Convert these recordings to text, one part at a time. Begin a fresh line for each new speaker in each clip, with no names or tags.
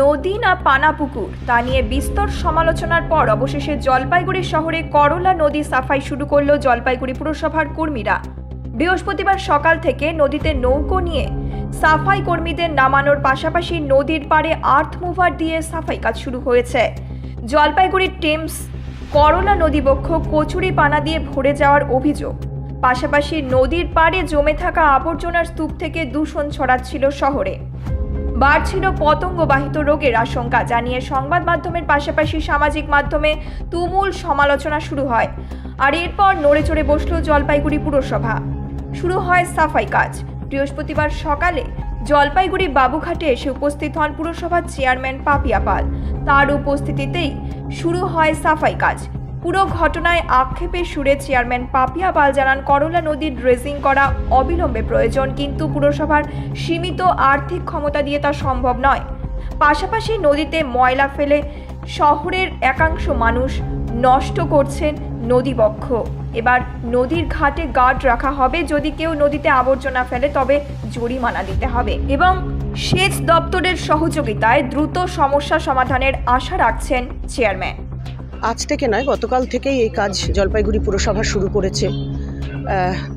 নদী না পানাপুকুর তা নিয়ে বিস্তর সমালোচনার পর অবশেষে জলপাইগুড়ি শহরে করলা নদী সাফাই শুরু করল জলপাইগুড়ি পুরসভার কর্মীরা। বৃহস্পতিবার সকাল থেকে নদীতে নৌকো নিয়ে সাফাই কর্মীদের নামানোর পাশাপাশি নদীর পাড়ে আর্থ মুভার দিয়ে সাফাই কাজ শুরু হয়েছে। জলপাইগুড়ির টেমস করলা নদীবক্ষ কচুরি পানা দিয়ে ভরে যাওয়ার অভিযোগ। পাশাপাশি নদীর পাড়ে জমে থাকা আবর্জনার স্তূপ থেকে দূষণ ছড়াচ্ছিল শহরে। বাড়ছিল পতঙ্গবাহিত রোগের আশঙ্কা জানিয়ে সংবাদ মাধ্যমের পাশাপাশি সামাজিক মাধ্যমে তুমুল সমালোচনা শুরু হয়। আর এরপর নড়ে চড়ে বসল জলপাইগুড়ি পুরসভা। শুরু হয় সাফাই কাজ। বৃহস্পতিবার সকালে জলপাইগুড়ি বাবুঘাটে এসে উপস্থিত হন পুরসভার চেয়ারম্যান পাপিয়া পাল। তার উপস্থিতিতেই শুরু হয় সাফাই কাজ। পুরো ঘটনায় আক্ষেপের সুরে চেয়ারম্যান পাপিয়া পাল জানান, করলা নদীর ড্রেজিং করা অবিলম্বে প্রয়োজন, কিন্তু পুরসভার সীমিত আর্থিক ক্ষমতা দিয়ে তা সম্ভব নয়। পাশাপাশি নদীতে ময়লা ফেলে শহরের একাংশ মানুষ নষ্ট করছেন নদীবক্ষ। এবার নদীর ঘাটে গার্ড রাখা হবে, যদি কেউ নদীতে আবর্জনা ফেলে, তবে জরিমানা দিতে হবে। এবং সেচ দপ্তরের সহযোগিতায় দ্রুত সমস্যা সমাধানের আশা রাখছেন চেয়ারম্যান।
আজ থেকে নয়, গতকাল থেকেই এই কাজ জলপাইগুড়ি পুরসভা শুরু করেছে।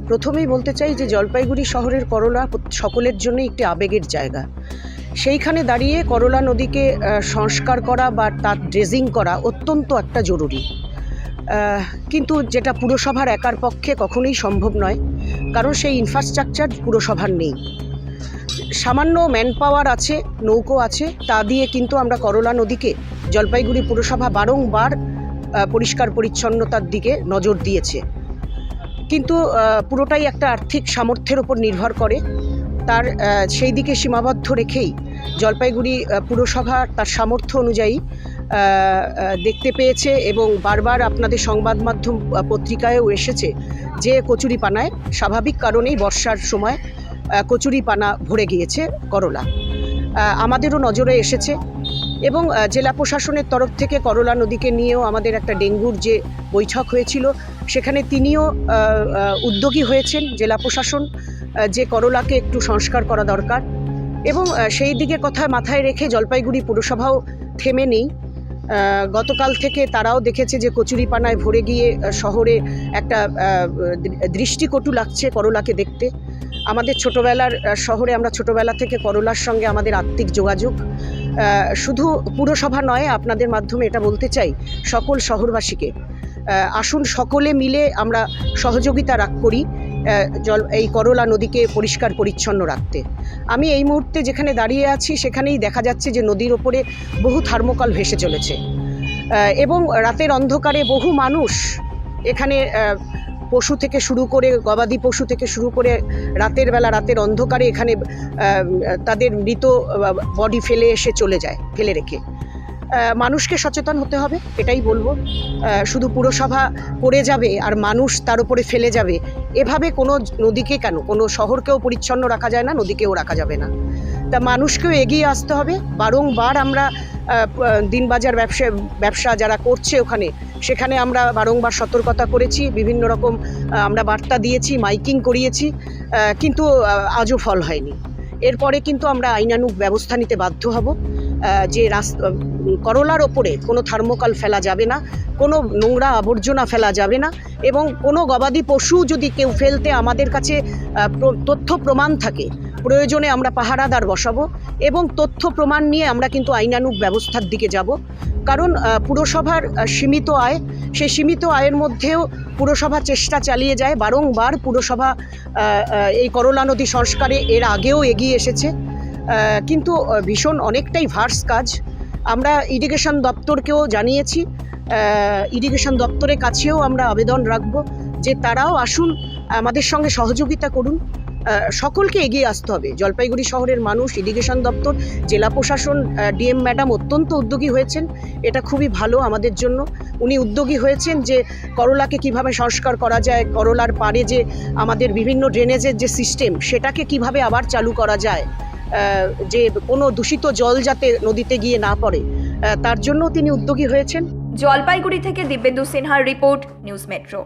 প্রথমেই বলতে চাই যে জলপাইগুড়ি শহরের করলা সকলের জন্যই একটি আবেগের জায়গা। সেইখানে দাঁড়িয়ে করলা নদীকে সংস্কার করা বা তার ড্রেজিং করা অত্যন্ত একটা জরুরি। কিন্তু যেটা পুরসভার একার পক্ষে কখনোই সম্ভব নয়, কারণ সেই ইনফ্রাস্ট্রাকচার পুরসভার নেই। সামান্য ম্যান পাওয়ার আছে, নৌকো আছে, তা দিয়ে কিন্তু আমরা করলা নদীকে জলপাইগুড়ি পুরসভা বারংবার পরিষ্কার পরিচ্ছন্নতার দিকে নজর দিয়েছে। কিন্তু পুরোটাই একটা আর্থিক সামর্থ্যের ওপর নির্ভর করে। তার সেই দিকে সীমাবদ্ধ রেখেই জলপাইগুড়ি পুরসভা তার সামর্থ্য অনুযায়ী দেখতে পেয়েছে এবং বারবার আপনাদের সংবাদ মাধ্যম পত্রিকায়ও এসেছে যে কচুরিপানায় স্বাভাবিক কারণেই বর্ষার সময় কচুরিপানা ভরে গিয়েছে করলা। আমাদেরও নজরে এসেছে এবং জেলা প্রশাসনের তরফ থেকে করলা নদীকে নিয়েও আমাদের একটা ডেঙ্গুর যে বৈঠক হয়েছিল, সেখানে তিনিও উদ্যোগী হয়েছেন। জেলা প্রশাসন যে করলাকে একটু সংস্কার করা দরকার এবং সেই দিকে কথা মাথায় রেখে জলপাইগুড়ি পুরসভাও থেমে নেই। গতকাল থেকে তারাও দেখেছে যে কচুরিপানায় ভরে গিয়ে শহরে একটা দৃষ্টিকটু লাগছে করলাকে দেখতে। আমাদের ছোটোবেলার শহরে আমরা ছোটোবেলা থেকে করলার সঙ্গে আমাদের আত্মিক যোগাযোগ। শুধু পুরসভা নয়, আপনাদের মাধ্যমে এটা বলতে চাই, সকল শহরবাসীকে। আসুন সকলে মিলে আমরা সহযোগিতা রাখ করি। জল, এই করলা নদীকে পরিষ্কার পরিচ্ছন্ন রাখতে। আমি এই মুহূর্তে যেখানে দাঁড়িয়ে আছি, সেখানেই দেখা যাচ্ছে যে নদীর ওপরে বহু থার্মোকল ভেসে চলেছে। এবং রাতের অন্ধকারে বহু মানুষ এখানে পশু থেকে শুরু করে, গবাদি পশু থেকে শুরু করে রাতের বেলা, রাতের অন্ধকারে এখানে তাদের মৃত বডি ফেলে এসে চলে যায়, ফেলে রেখে। মানুষকে সচেতন হতে হবে, এটাই বলব। শুধু পুরসভা করে যাবে আর মানুষ তার উপরে ফেলে যাবে, এভাবে কোনো নদীকে কেন? কোনো শহরকেও পরিচ্ছন্ন রাখা যায় না, নদীকেও রাখা যাবে না। তা মানুষকেও এগিয়ে আসতে হবে। বারংবার আমরা দিনবাজার ব্যবসা ব্যবসা যারা করছে ওখানে, সেখানে আমরা বারংবার সতর্কতা করেছি, বিভিন্ন রকম আমরা বার্তা দিয়েছি, মাইকিং করিয়েছি কিন্তু আজও ফল হয়নি। এরপরে কিন্তু আমরা আইনানুগ ব্যবস্থা নিতে বাধ্য হব। যে রাস্তা করলার ওপরে কোনো থার্মোকল ফেলা যাবে না, কোনো নোংরা আবর্জনা ফেলা যাবে না, এবং কোনো গবাদি পশু যদি কেউ ফেলতে আমাদের কাছে তথ্য প্রমাণ থাকে, প্রয়োজনে আমরা পাহারাদার বসাবো, এবং তথ্য প্রমাণ নিয়ে আমরা কিন্তু আইনানুগ ব্যবস্থার দিকে যাব। কারণ পুরসভার সীমিত আয় সেই সীমিত আয়ের মধ্যেও পুরসভা চেষ্টা চালিয়ে যায়। বারংবার পুরসভা এই করলা নদী সংস্কারে এর আগেও এগিয়ে এসেছে। কিন্তু ভীষণ অনেকটাই ভার্স কাজ। আমরা ইরিগেশন দপ্তরকেও জানিয়েছি। ইরিগেশন দপ্তরের কাছেও আমরা আবেদন রাখব যে তারাও আসুন, আমাদের সঙ্গে সহযোগিতা করুন। সকলকে এগিয়ে আসতে হবে। জলপাইগুড়ি শহরের মানুষ, ইরিগেশন দপ্তর, জেলা প্রশাসন ডিএম ম্যাডাম অত্যন্ত উদ্যোগী হয়েছেন। এটা খুবই ভালো আমাদের জন্য। উনি উদ্যোগী হয়েছেন যে করলাকে কীভাবে সংস্কার করা যায়, করলার পাড়ে যে আমাদের বিভিন্ন ড্রেনেজের যে সিস্টেম সেটাকে কীভাবে আবার চালু করা যায়। যে কোনো দূষিত জল যাতে নদীতে গিয়ে না পড়ে তার জন্য তিনি উদ্যোগী হয়েছেন।
জলপাইগুড়ি থেকে দিব্যেন্দু সিনহার রিপোর্ট, নিউজ মেট্রো।